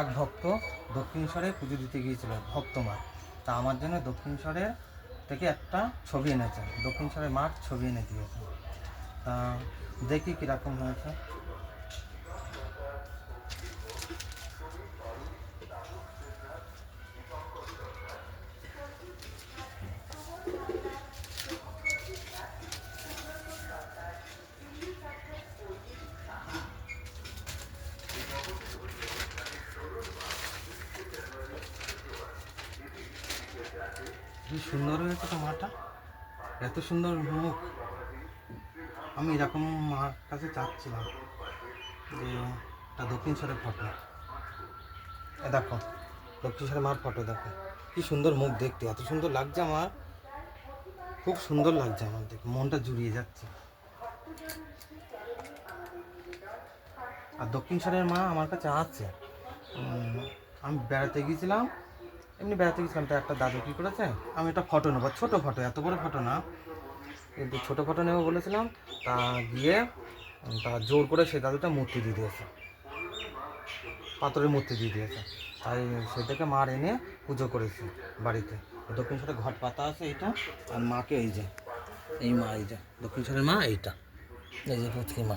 এক ভক্ত দক্ষিণেশ্বরে পুজো দিতে গিয়েছিল ভক্তমার তা আমার জন্য দক্ষিণেশ্বরের থেকে একটা ছবি এনেছে দক্ষিণেশ্বরের মাঠ ছবি এনে দিয়েছে। তা দেখি কীরকম হয়েছে। কি সুন্দর হয়েছে তো মাটা? এত সুন্দর মুখ। আমি এরকম মার কাছে চাচ্ছিলাম যে একটা দক্ষিণেশ্বরের ফটো এ দেখো দক্ষিণেশ্বরের মার ফটো দেখো। কি সুন্দর মুখ দেখতে, এত সুন্দর লাগছে আমার। খুব সুন্দর লাগছে আমার দেখে, মনটা জুড়িয়ে যাচ্ছে। আর দক্ষিণেশ্বরের মা আমার কাছে আছে। আমি বেড়াতে গিয়েছিলাম এমনি বেড়াতে গেছিলাম, তো একটা দাদু কী করেছে? আমি একটা ফটো নেব, ছোটো ফটো এত বড় ফটো না। কিন্তু ছোটো ফটো নেব বলেছিলাম, তা গিয়ে, তা জোর করে সেই দাদুটা মূর্তি দিয়ে দিয়েছে। পাথরের মূর্তি দিয়ে দিয়েছে। তাই সেটাকে মার এনে পুজো করেছে বাড়িতে। দক্ষিণেশ্বরে ঘট পাতা আছে এইটা আর মাকে এই যে, এই মা এই যে, দক্ষিণ দক্ষিণেশ্বরের মা এইটা। এই যে পুচকি মা।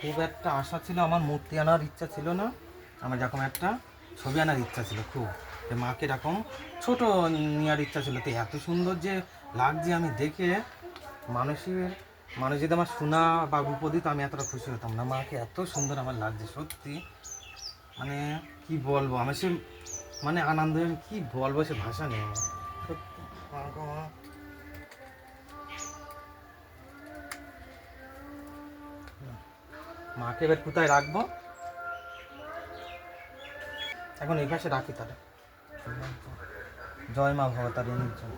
খুব একটা আশা ছিল, আমার মূর্তি আনার ইচ্ছা ছিল না। আমার যখন একটা ছবি আনার ইচ্ছা ছিল খুব। যে মাকে এরকম ছোট নেওয়ার ইচ্ছা ছিল। তো এত সুন্দর যে লাগছে আমি দেখে মানুষের মানুষ যদি আমার শোনা বা উপদিত আমি এতটা খুশি হতাম না। মাকে এত সুন্দর আমার লাগছে, সত্যি। মানে কি বলব আমি সে মানে আনন্দে কি বলব, সে ভাষা নেই আমার। সত্যি মাকে এবার কোথায় রাখব? এখন এই পাশে রাখি তাহলে। জয় মা ভবতারিণীর জন্য